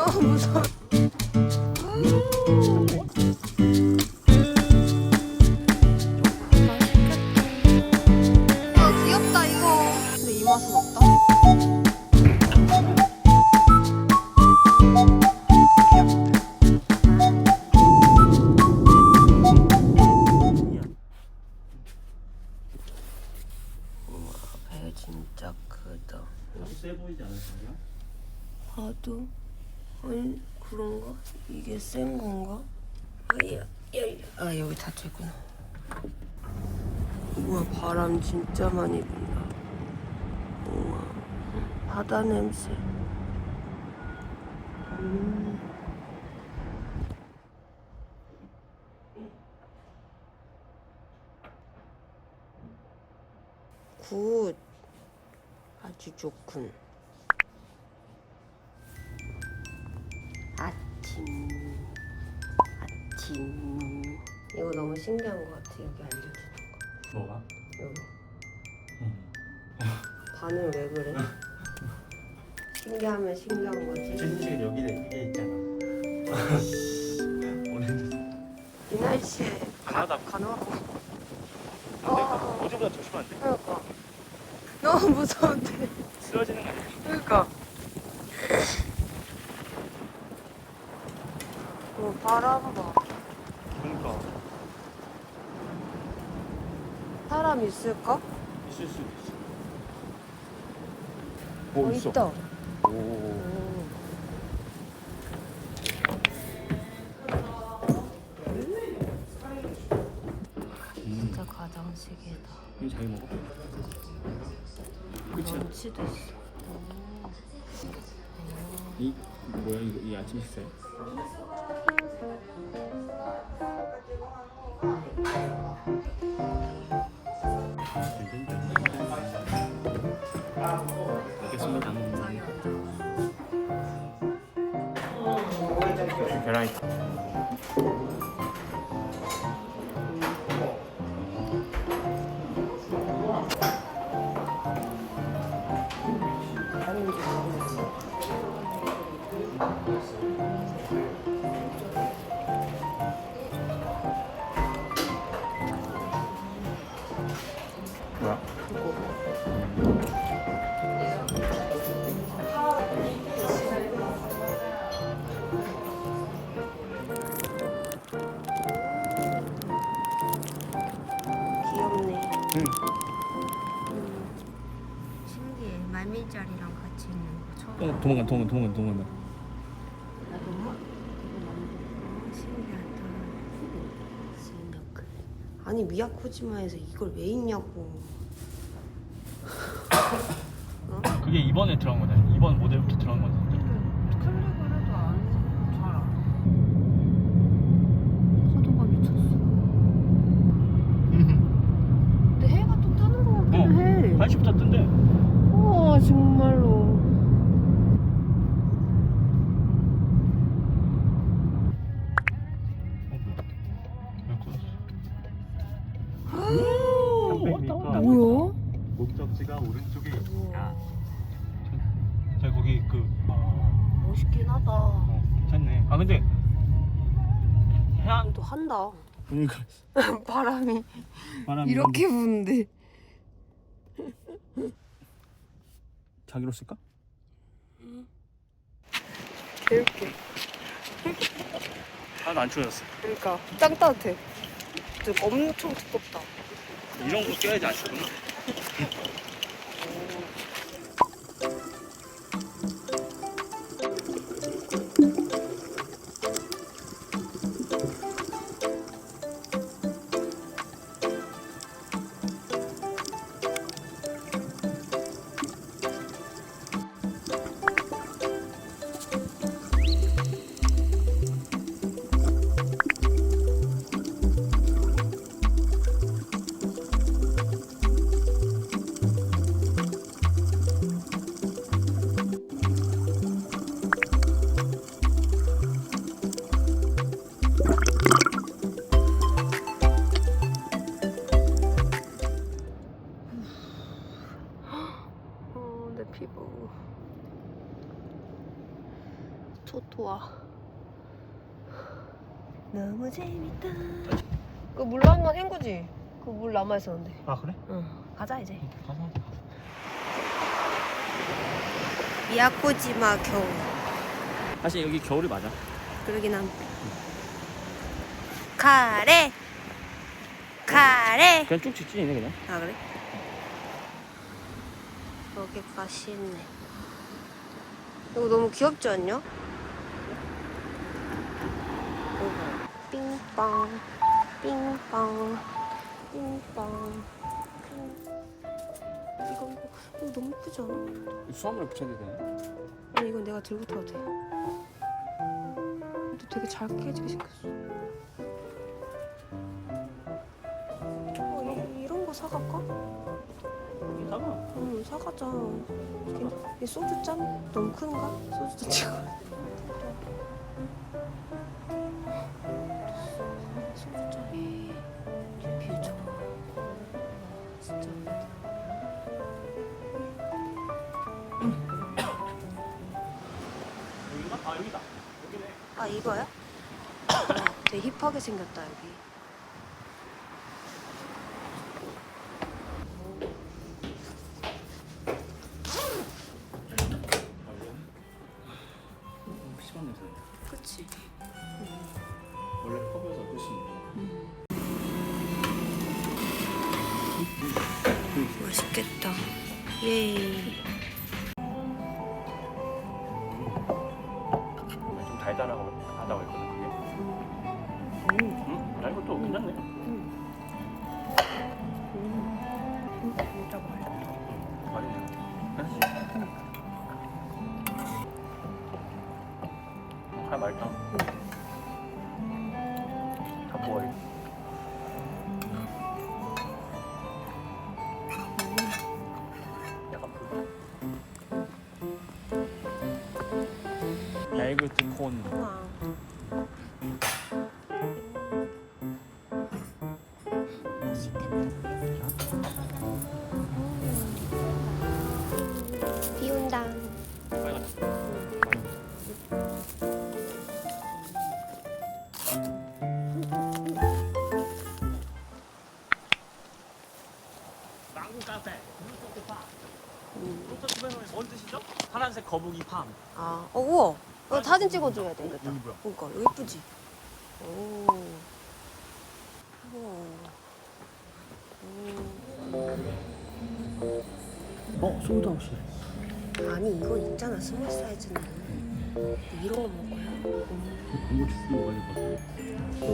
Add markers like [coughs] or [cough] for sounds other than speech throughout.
너무 무서 냄새. 음. 굿 아주 좋군. 아침 아침 이거 너무 신기한 것 같아 여기 알려주는 거 뭐가? 여기 응. 반응 왜 그래? [laughs] 신기하면 신기한 거지 지금 여기에 이게 있잖아. [laughs] 오렌지. 이 날씨에 가나다. 가능하고 어. 어제보다 조심한데? 그러니까 너무 무서운데 쓰러지는 거 아니야? 그러니까 어, 바람 봐 그러니까 사람 있을까? 있을 수도 있어. 어, 있다 오. 오. 진짜 가정식이다. 이거 자기 먹어? 그치? 면치도 있어. 이 뭐야 이거 이 아침 식사야? 귀엽네. 응. 신기해. 말밀자리랑 같이 있는 거 처음. 어, 도망가 도망가 도망가 도망가. 나도 뭐? 어, 신기하다. 신기하다. 아니 미야코지마에서 이걸 왜 있냐고. [coughs] 그게 이번에 들어간 거잖아. 이번 모델부터 들어간 거잖아. 클릭을 해도 안 잘. 파도가 미쳤어. 근데 해가 또 뜨는 거 같기도 어. 해. 1시부터 뜬 한다. 그러니까 [laughs] 바람이 바람이 이렇게 부는데. 자기로 쓸까? 개웃겨. 하나도 안 추워졌어. 그러니까 짱 따뜻해. 근데 엄청 두껍다. 이런 거 껴야지 안 추구나. 너무 재밌다. 그 물 한번 헹구지? 그 물 남아 있었는데. 아 그래? 응. 가자 이제. 가서 하자. 미야코지마 겨울. 사실 여기 겨울이 맞아. 그러긴 한데 카레 카레 그냥 쭉 직진이네 그냥. 아 그래? 여기가 시네. 이거 너무 귀엽지 않냐? 이거 삥빵 삥빵 삥. 이거 이거 이거 너무 예쁘지 않아? 수화물에 붙여야 되네 아니 이건 내가 들고 타도 돼 근데 되게 잘 깨지게 생겼어 어, 이, 이런 거 사갈까? 이따가 응, 사가자. 이 소주 짠? 너무 큰가? 소주 짠 찍어. 이거야? [coughs] 되게 힙하게 생겼다, 여기. 거북이 팜 아, 어, 우와. 이거 사진 찍어줘야 돼. 여기 뭐야? 그러니까 이거 예쁘지? 오. 우와. 어? 소다우시 오. 아니 이거 있잖아 스몰 사이즈는 이런 거 거야? 광고 주스 먹어야 될것 같아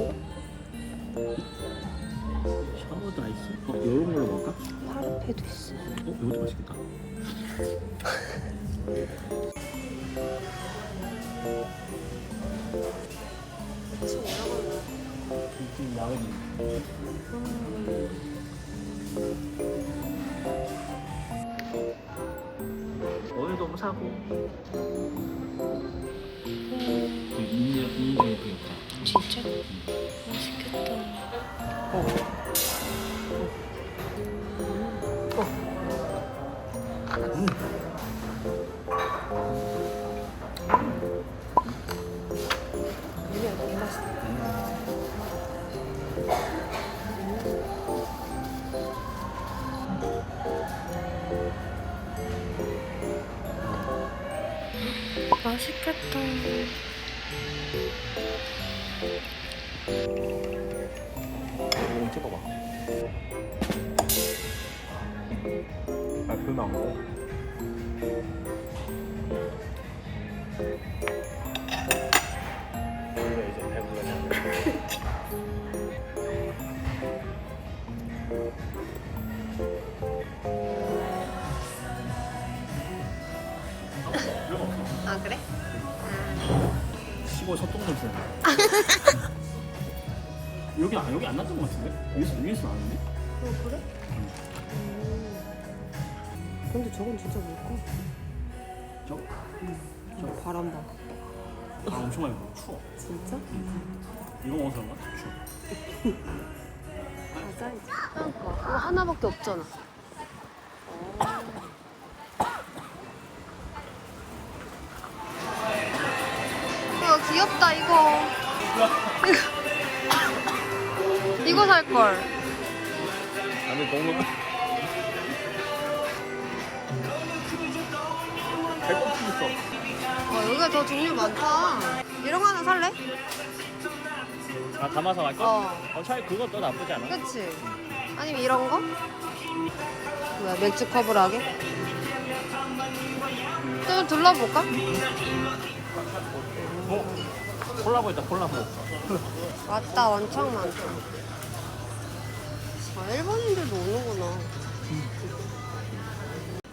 샤워드 아이스? 어? 이런 걸로 먹을까? 파르페도 있어 어? 이것도 맛있겠다 [laughs] 지금 야외니 오늘도 사고 인제 인제 진짜? 맛있겠다 어. 여기 안 여기 안 났던 것 같은데? 위에서 위에서 나는데 어 그래? 음. 근데 저건 진짜 뭘까? 저? 저 바람 봐. 아, 엄청 많이 먹어. 추워. 진짜? 이거 먹어서 그런가 추워. 맞아 그러니까 이거 하나밖에 없잖아. 이거 귀엽다 이거. 이거, [laughs] 이거 살 걸. 아니 너무 배꼽 있어 와 여기가 더 종류 많다. 이런 거 하나 살래? 아 담아서 갈까? 어. 어 차라리 그것도 나쁘지 않아 그치? 아니면 이런 거? 뭐야 맥주 컵으로 하게? 좀 둘러볼까? 어? 콜라보 있다 콜라보 맞다 완창 많다. 아 일본인들도 오는구나.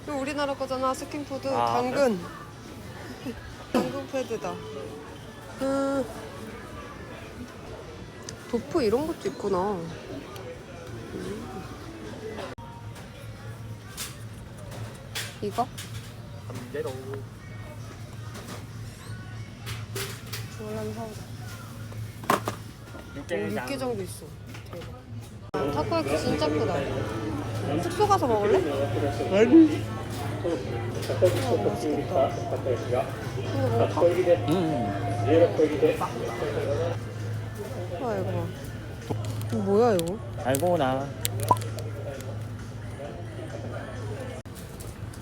이거 우리나라 거잖아 스킨푸드 아, 당근. [laughs] 당근 패드다. 음, 도프 이런 것도 있구나. 음. 이거? 내로 이걸로 사보자. 오, 육개장 육개장도 있어. 타코야키 진짜 크다. 숙소 가서 먹을래? 아니 어, 맛있겠다. 이거 먹을까? 음. 아, 이거 봐. 이거 뭐야, 이거? 알고 나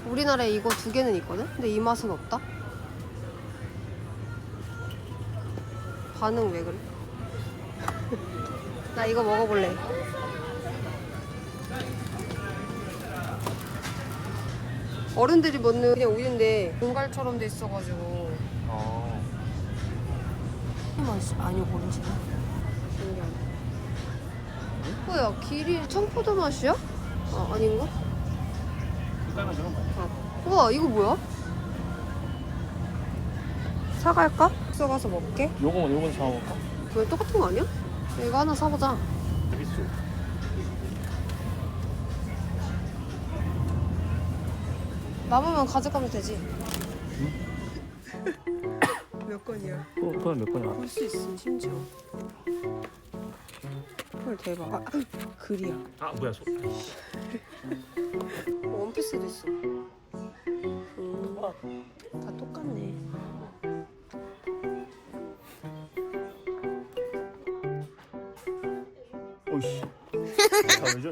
우리나라에 이거 두 개는 있거든? 근데 이 맛은 없다? 반응 왜 그래? [laughs] 나 이거 먹어볼래. 어른들이 먹는 그냥 우유인데 공갈처럼 돼 있어가지고 어이 맛이 아니고 뭔지 신기하네. 뭐야 길이 청포도 맛이야? 아 아닌가? 색깔만 저런 거야 아. 우와 이거 뭐야? 사갈까? 숙소 가서 먹게? 요거 요거 사먹을까? 왜 똑같은 거 아니야? 이거 하나 사보자 여기 남으면 가져가면 되지. 몇 건이야? 어, 그건 몇 번이야? 볼 수 있음 심지어. 헐 대박. 아, 글이야. 아 뭐야 소 어, 원피스도 있어. 음, 다 똑같네. 오이씨. 아왜 저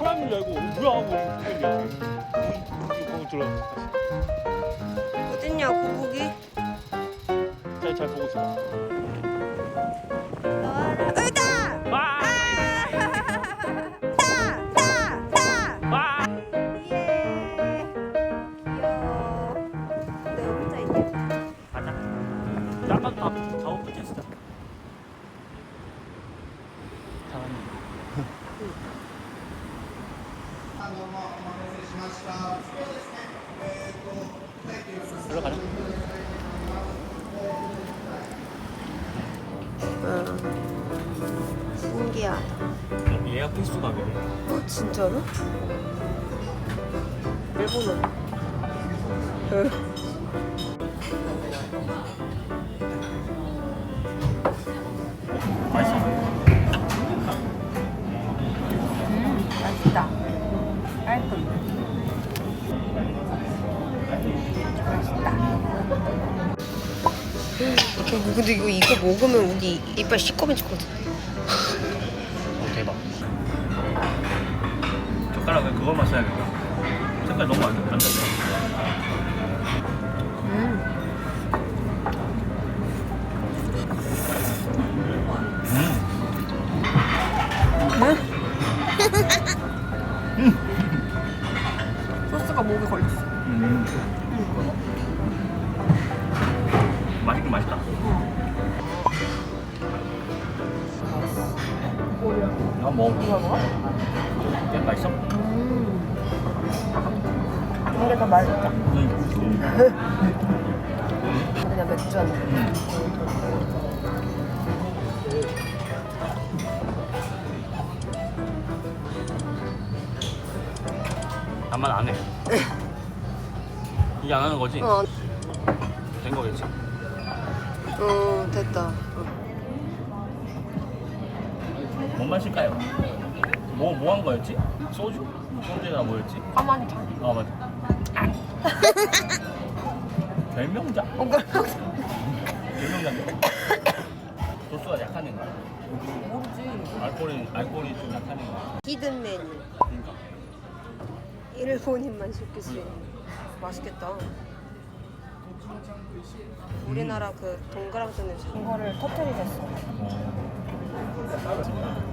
사람인 줄 알고 뭐야 하고 거기 들어. 어딨냐 거북이? 잘, 잘 보고 있어 맛있어 맛있다. 깔끔. 맛있다. 근데 이거 이거 먹으면 우리 이빨 시꺼매지거든. 오, 대박. 젓가락은 그것만 써야겠다. 색깔 너무 안, 안 닿아 맛있어? 이게 더 맛있다. 응. 그냥 맥주 한 잔. 나만 안 해. 이게 안 하는 거지? 어, 된 거겠지? 어 됐다. 뭔 마실까요? 뭐, 뭐 한 거였지? 소주? 소주가 뭐였지? 가만히 자. 아, 맞아. [laughs] 별명자? 어, 별명자인데? 도수가 약한 애인가? 모르지. 알코올이, 알코올이 좀 약한 애인가? 히든 메뉴. 그러니까. 일본인만 시킬 수 있는. 맛있겠다. 우리나라 그 동그랑 뜨는 이거를 터트리셨어.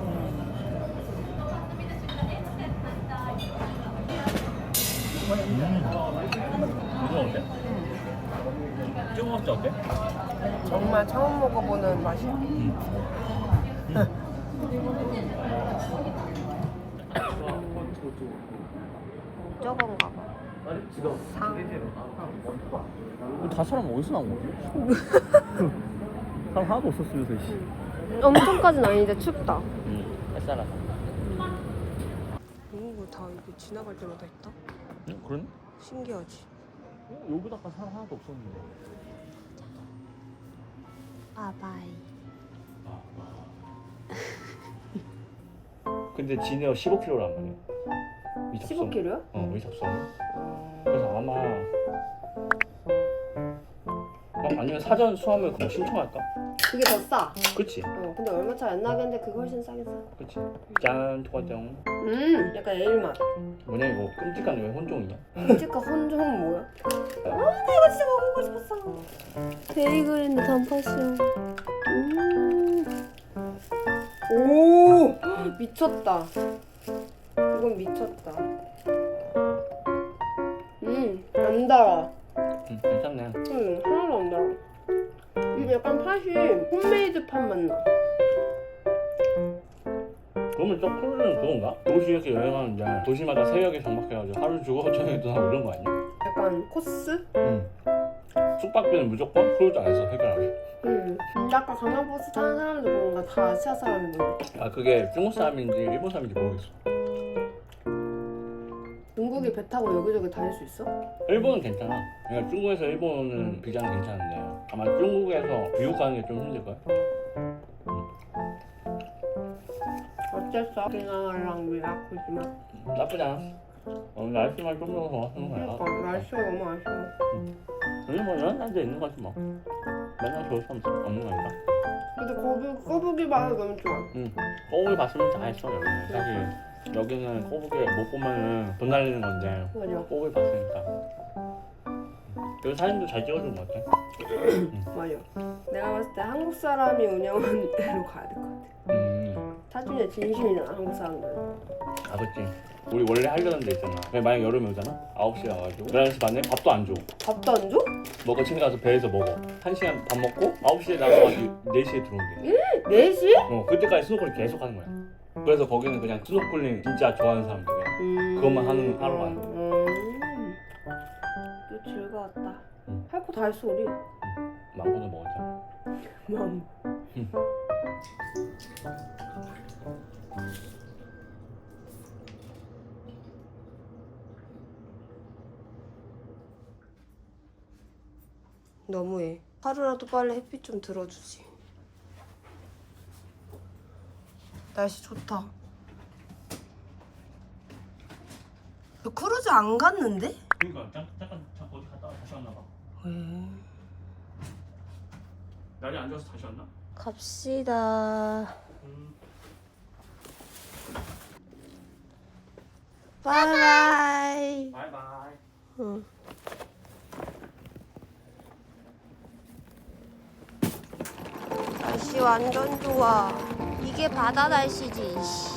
음. 이거 어때? 찍어 먹자 어때? 정말 처음 먹어보는 맛이야. 저건가 봐. 상. 다 사람 어디서 나온 거지? 사람 하나도 없었으면서 씨. 엄청까지는 아닌데 춥다. 응. 햇살아서. 이거 다 이거 지나갈 때마다 있다. 응? 그러네? 신기하지. 어, 여기다가 사람 하나도 없었는데. 바바이. [laughs] 근데 지네어 15kg란 말이야. 이 잡성. 15kg야? 어, 이 잡성. 그래서 아마 어, 아니면 사전 수화물 그거 신청할까? 그게 더 싸. 그치? 어, 근데 얼마 차이 안 나겠는데 그거 훨씬 싸긴 싸. 그치? 짠, 토과정. 음, 약간 에일 맛. 뭐냐 이거 끔찍한 왜 혼종이냐? 끔찍한 혼종은 뭐야? 아, 나 이거 진짜 먹어보고 싶었어. 베이글인데 단팥이야. 음. 오, [gasps] 미쳤다. 이건 미쳤다. 저 콜은 그건가? 도시에서 여행하는데 도시마다 새벽에 정박해가지고 하루 주고 저녁에 떠나고 이런 거 아니야? 약간 코스? 응. 숙박비는 무조건 크루즈 안에서 해결하게. 응. 근데 아까 강남버스 타는 사람들 보니까 다 아시아 사람인데. 아 그게 중국 사람인지 일본 사람인지 모르겠어. 중국이 배 타고 여기저기 다닐 수 있어? 일본은 괜찮아. 그러니까 중국에서 일본은 비자는 괜찮은데 아마 중국에서 미국 가는 게 좀 힘들 거 어쨌어? 오키나와랑 미라쿠지마. 나쁘지 않아. 어, 날씨만 좀더 좋았으면 그러니까 거야. 날씨가 너무 아쉬워. 일본은 한데 있는 거지 뭐. 맨날 좋을 수 없- 없는 거니까. 근데 거북, 거북이 봐도 너무 좋아. 응. 꼬부기 봤으면 다 했어 여기는. 사실 여기는 꼬부기 못 보면은 돈 날리는 건데 맞아. 꼬부기 봤으니까. 여기 사진도 잘 찍어준 것 같아. [clears throat] 맞아. 내가 봤을 때 한국 사람이 운영하는 데로 가야 될 것 같아. 음. 사진에 진심이잖아, 한국 사람들은. 아 그치. 우리 원래 하려던 데 있잖아. 근데 만약 여름에 오잖아. 9시에 와가지고 11시 반에 밥도 안 줘. 밥도 안 줘? 먹어 챙겨가서 배에서 먹어. 1시간 밥 먹고 9시에 나가가지고 4시에 들어온대. 4시? 어, 그때까지 스노클링 계속 하는 거야. 그래서 거기는 그냥 스노클링 진짜 좋아하는 사람들이야. 음. 그것만 하는 하루가 아니야. 음. 또 즐거웠다. 응. 할거 다 했어, 우리. 망고도 먹었잖아. 맘. 너무해. 하루라도 빨리 햇빛 좀 들어주지. 날씨 좋다. 너 크루즈 안 갔는데? 그러니까 잠, 잠깐 잠깐 어디 갔다 와 다시 왔나 봐. 왜? 날이 안 좋아서 다시 왔나? 갑시다. 바이바이. 바이바이. 응. 날씨 완전 좋아. 이게 바다 날씨지. 씨.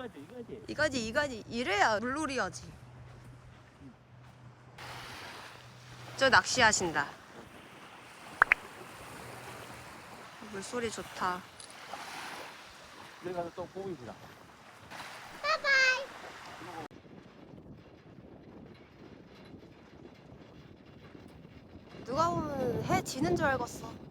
이거지 이거지. 이거지 이거지 이래야 물놀이 하지. 저 낚시하신다. 물소리 좋다. 여기 가서 또 보이시다. 누가 보면 해 지는 줄 알겠어.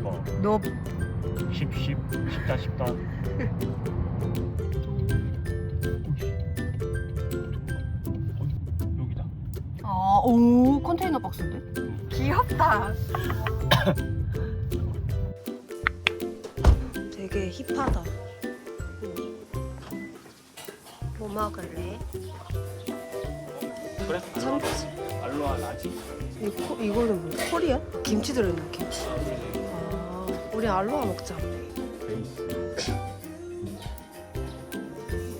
너10 10 10다 10다. 여기다. 아, 오, 컨테이너 박스인데? 귀엽다. [coughs] 되게 힙하다. 뭐 먹을래? 그래? 참치. 알로하 라지. 이 이거는 뭐? 콜이야? 김치 들어있는 김치. 아, 우리 알로하 먹자. 베이스.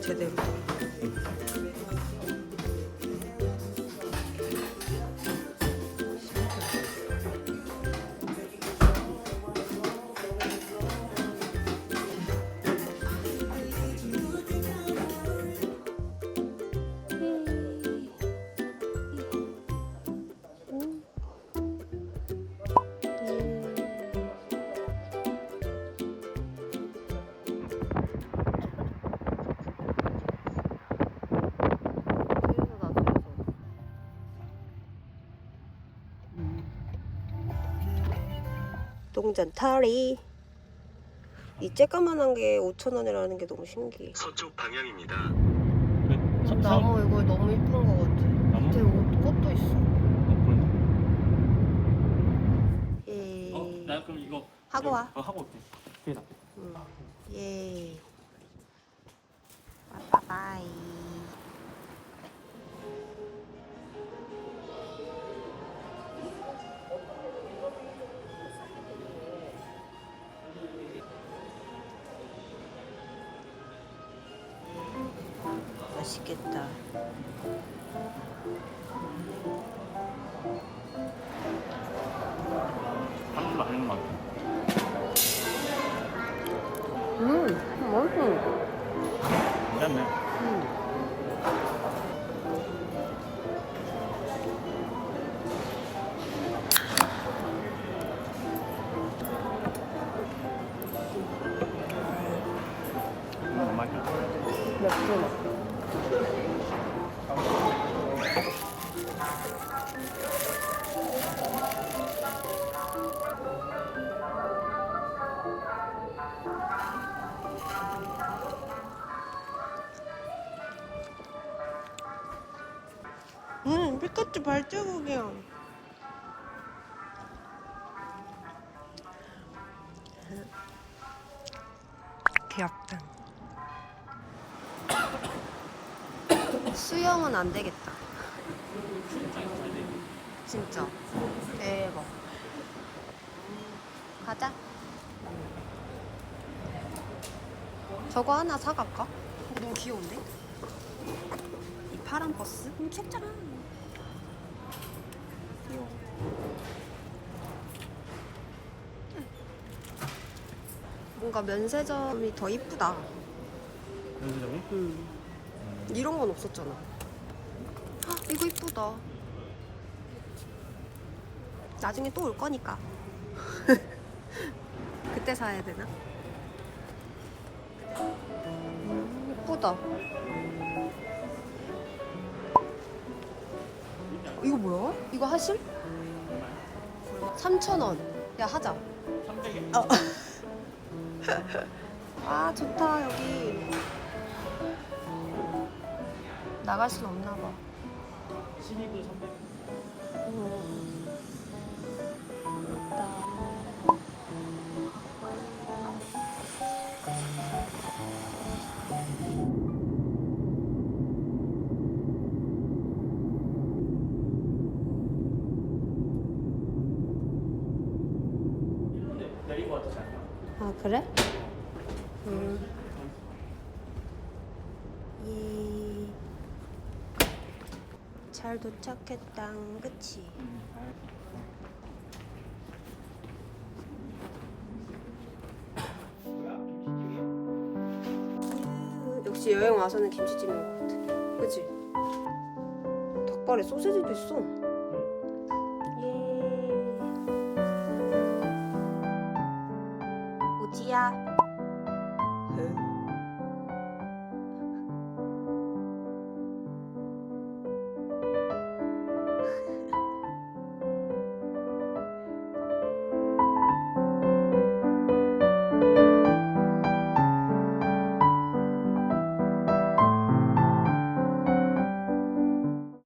제대로. 동전 털이 이 쬐까만한 게 5천 원이라는 게 너무 신기해. 서쪽 방향입니다. 그 서- 서- 나무 이거 너무 이쁜 거 같아. 나무? 밑에 옷, 꽃도 있어. 어. 예. 어, 나 그럼 이거 하고 와. 어, 하고 올게. 맛있겠다. 한번 맛있는 것 같아. 음, 음, 피카츄 발자국이야. 귀엽다. 수영은 안 되겠다. 진짜. 대박. 가자. 저거 하나 사갈까? 어, 너무 귀여운데? 이 파란 버스? 음, 귀엽잖아. 귀여워. 응. 뭔가 면세점이 더 이쁘다. 연수점이 그 이런 건 없었잖아. 헉, 이거 이쁘다. 나중에 또 올 거니까. [laughs] 그때 사야 되나? 음, 이쁘다. 이거 뭐야? 이거 하실? 3,000원. 야, 하자. 300에 어. 아 좋다 여기 나갈 순 없나 봐. 12분 300. 잘 도착했다. 그치? 음, 역시 여행 와서는 김치찜인 것 같아. 그치? 닭발에 소세지도 있어.